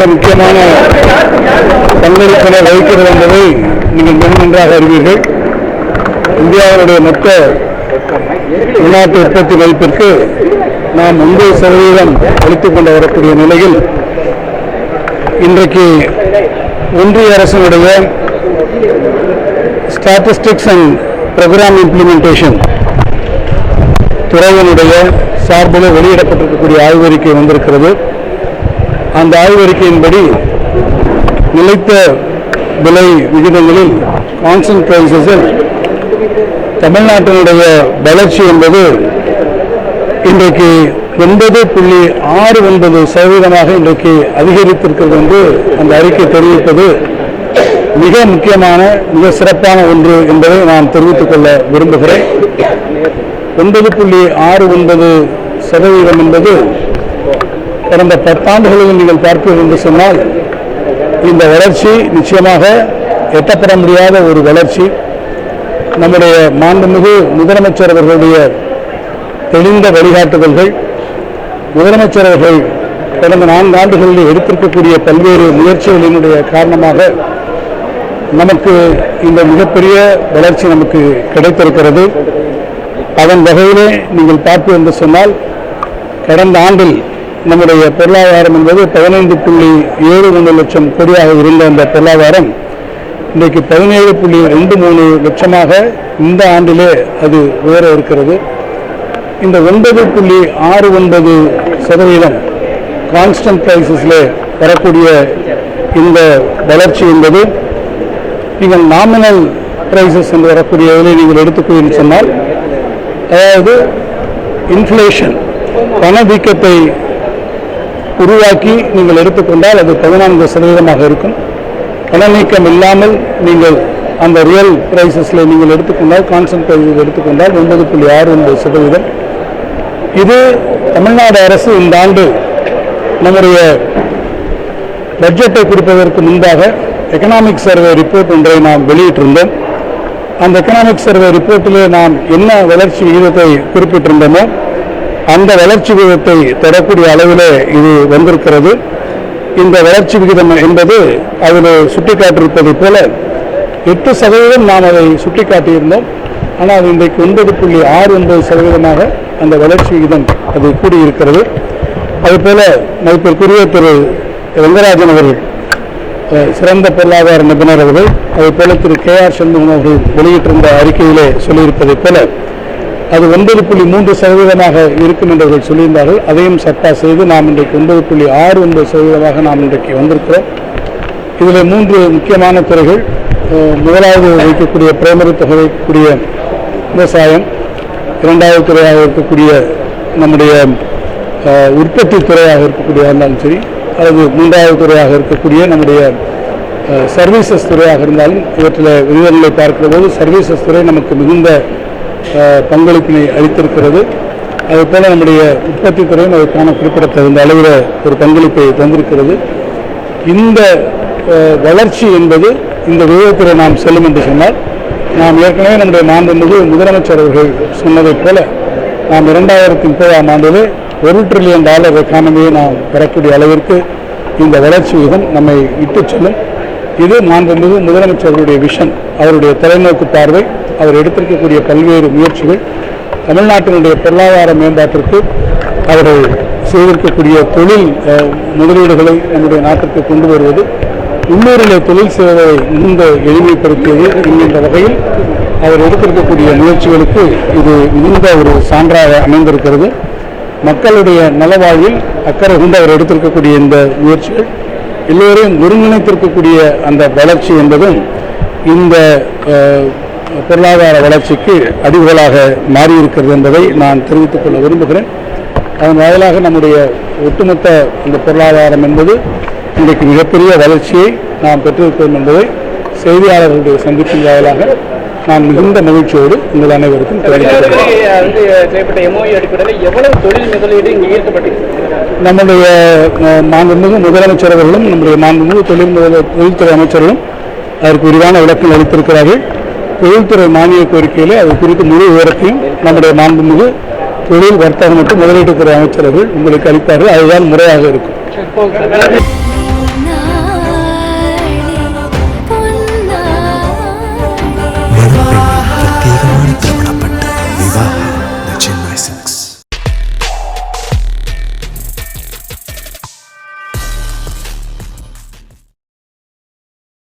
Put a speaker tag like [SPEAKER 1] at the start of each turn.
[SPEAKER 1] மிக முக்கியமான பங்களிப்பினை வகிக்கிறது என்பதை நீங்கள் மிக நன்றாக அறிவீர்கள். இந்தியாவினுடைய மொத்த உள்நாட்டு உற்பத்தி மதிப்பிற்கு நாம் ஒன்பது சதவீதம் அளித்துக் கொண்டு வரக்கூடிய நிலையில் இன்றைக்கு ஒன்றிய அரசினுடைய ஸ்டாட்டிஸ்டிக்ஸ் அண்ட் ப்ரோக்ராம் இம்ப்ளிமெண்டேஷன் துறையினுடைய சார்பில் வெளியிடப்பட்டிருக்கக்கூடிய ஆய்வறிக்கை வந்திருக்கிறது. அந்த ஆய்வறிக்கையின்படி நிலைத்த விலை விகிதங்களில் கான்ஸ்டன்ட் பிரைசஸில் தமிழ்நாட்டினுடைய வளர்ச்சி என்பது இன்றைக்கு ஒன்பது புள்ளி ஆறு ஒன்பது சதவீதமாக இன்றைக்கு அதிகரித்திருக்கிறது என்று அந்த அறிக்கை தெரிவிப்பது மிக முக்கியமான மிக சிறப்பான ஒன்று என்பதை நான் தெரிவித்துக் கொள்ள விரும்புகிறேன். ஒன்பது புள்ளி ஆறு ஒன்பது சதவீதம் என்பது கடந்த பத்தாண்டுகளில் நீங்கள் பார்ப்பீர்கள் என்று சொன்னால் இந்த வளர்ச்சி நிச்சயமாக எட்டப்பட முடியாத ஒரு வளர்ச்சி. நம்முடைய மாண்புமிகு முதலமைச்சர் அவர்களுடைய தெளிந்த வழிகாட்டுதல்கள் முதலமைச்சர் அவர்கள் கடந்த நான்கு ஆண்டுகளில் எடுத்திருக்கக்கூடிய பல்வேறு முயற்சிகளினுடைய காரணமாக நமக்கு இந்த மிகப்பெரிய வளர்ச்சி நமக்கு கிடைத்திருக்கிறது. அதன் வகையிலே நீங்கள் பார்ப்பு என்று சொன்னால் கடந்த ஆண்டில் நம்முடைய பொருளாதாரம் என்பது பதினைந்து புள்ளி ஏழு ஒன்று லட்சம் கோடியாக இருந்த அந்த பொருளாதாரம் இன்றைக்கு பதினேழு புள்ளி ரெண்டு மூணு லட்சமாக இந்த ஆண்டிலே அது உயர இருக்கிறது. இந்த ஒன்பது புள்ளி ஆறு ஒன்பது சதவீதம் கான்ஸ்டன்ட் ப்ரைஸஸில் வரக்கூடிய இந்த வளர்ச்சி என்பது நீங்கள் நாமினல் ப்ரைஸஸ் என்று வரக்கூடிய இதில் நீங்கள் எடுத்துக்கொள்ளுன்னு சொன்னால் அதாவது இன்ஃப்ளேஷன் பணவீக்கத்தை உருவாக்கி நீங்கள் எடுத்துக்கொண்டால் அது பதினான்கு சதவீதமாக இருக்கும். பணநீக்கம் இல்லாமல் நீங்கள் அந்த ரியல் ப்ரைஸஸில் நீங்கள் எடுத்துக்கொண்டால் கான்ஸ்டன்ட் எடுத்துக்கொண்டால் ஒன்பது புள்ளி ஆறு ஒன்பது சதவீதம். இது தமிழ்நாடு அரசு இந்த ஆண்டு நம்முடைய பட்ஜெட்டை கொடுப்பதற்கு முன்பாக எக்கனாமிக் சர்வே ரிப்போர்ட் ஒன்றை நாம் வெளியிட்டிருந்தோம். அந்த எக்கனாமிக் சர்வே ரிப்போர்ட்டில் நாம் என்ன வளர்ச்சி விகிதத்தை குறிப்பிட்டிருந்தோமோ அந்த வளர்ச்சி விகிதத்தை தரக்கூடிய அளவில் இது வந்திருக்கிறது. இந்த வளர்ச்சி விகிதம் என்பது அதில் சுட்டிக்காட்டியிருப்பதைப் போல எட்டு சதவீதம் நாம் அதை சுட்டிக்காட்டியிருந்தோம். ஆனால் இன்றைக்கு ஒன்பது புள்ளி ஆறு ஒன்பது சதவீதமாக அந்த வளர்ச்சி விகிதம் அது கூடியிருக்கிறது. அதுபோல மதிப்பிற்குரிய திரு ரங்கராஜன் அவர்கள் சிறந்த பொருளாதார நிபுணர் அவர்கள் அதுபோல திரு கே ஆர் சண்முகம் அவர்கள் வெளியிட்டிருந்த அறிக்கையிலே சொல்லியிருப்பதைப் போல அது ஒன்பது புள்ளி மூன்று சதவீதமாக இருக்கும் என்று அவர்கள் சொல்லியிருந்தார்கள். அதையும் சட்டா செய்து நாம் இன்றைக்கு ஒன்பது புள்ளி ஆறு ஒன்பது சதவீதமாக நாம் இன்றைக்கு வந்திருக்கிறோம். இதில் மூன்று முக்கியமான துறைகள் முதலாவது வைக்கக்கூடிய பிரைமரி தொகை வைக்கக்கூடிய விவசாயம் இரண்டாவது துறையாக இருக்கக்கூடிய நம்முடைய உற்பத்தி துறையாக இருக்கக்கூடிய இருந்தாலும் சரி அல்லது மூன்றாவது துறையாக இருக்கக்கூடிய நம்முடைய சர்வீசஸ் துறையாக இருந்தாலும் இவற்றில் விரிவுரைகளை பார்க்கிற போது சர்வீசஸ் துறை நமக்கு மிகுந்த பங்களிப்பினை அளித்திருக்கிறது. அதுபோல நம்முடைய உற்பத்தி துறையும் அதற்கான குறிப்பிடத்தகுந்த அளவில் ஒரு பங்களிப்பை தந்திருக்கிறது. இந்த வளர்ச்சி என்பது இந்த விகிதத்தில் நாம் செல்லும் என்று சொன்னால் நாம் ஏற்கனவே நம்முடைய மாண்புமிகு முதலமைச்சர் அவர்கள் சொன்னதைப் போல நாம் இரண்டாயிரத்தி முப்பதாம் ஆண்டிலே ஒரு ட்ரில்லியன் டாலர் எக்கானமியை நாம் பெறக்கூடிய அளவிற்கு இந்த வளர்ச்சி விகிதம் நம்மை இட்டுச் செல்லும். இது மாண்புமிகு முதலமைச்சர்களுடைய விஷன் அவருடைய தொலைநோக்கு பார்வை. அவர் எடுத்திருக்கக்கூடிய பல்வேறு முயற்சிகள் தமிழ்நாட்டினுடைய பொருளாதார மேம்பாட்டிற்கு அவர்கள் செய்திருக்கக்கூடிய தொழில் முதலீடுகளை நம்முடைய நாட்டிற்கு கொண்டு வருவது உள்ளூரிலே தொழில் செய்வதை மிகுந்த எளிமைப்படுத்தியது என்கின்ற வகையில் அவர் எடுத்திருக்கக்கூடிய முயற்சிகளுக்கு இது மிகுந்த ஒரு சான்றாக அமைந்திருக்கிறது. மக்களுடைய நலவாழ்வில் அக்கறை கொண்டு அவர் எடுத்திருக்கக்கூடிய இந்த முயற்சிகள் எல்லோரையும் ஒருங்கிணைத்திருக்கக்கூடிய அந்த வளர்ச்சி என்பதும் இந்த பொருளாதார வளர்ச்சிக்கு அடிவுகளாக மாறியிருக்கிறது என்பதை நான் தெரிவித்துக் கொள்ள விரும்புகிறேன். அதன் வாயிலாக நம்முடைய ஒட்டுமொத்த இந்த பொருளாதாரம் என்பது இன்றைக்கு மிகப்பெரிய வளர்ச்சியை நாம் பெற்றிருக்கிறோம் என்பதை செய்தியாளர்களுடைய சந்திப்பின் வாயிலாக நான் மிகுந்த மகிழ்ச்சியோடு உங்கள் அனைவருக்கும் தெரிவித்துக்
[SPEAKER 2] எவ்வளவு தொழில் முதலீடு
[SPEAKER 1] நம்முடைய மாண்புமிகு முதலமைச்சர் அவர்களும் நம்முடைய மாண்புமிகு தொழில் முதல- தொழில்துறை அமைச்சர்களும் அதற்கு விரிவான விளக்கம் அளித்திருக்கிறார்கள். தொழில்துறை மானிய கோரிக்கையில் அது குறித்து முழு விவரத்தையும் நம்முடைய மாண்புமிகு தொழில் வர்த்தகம் மற்றும் முதலீட்டுத்துறை அமைச்சர்கள் உங்களுக்கு அளிப்பார்கள். அதுதான் முறையாக இருக்கும்.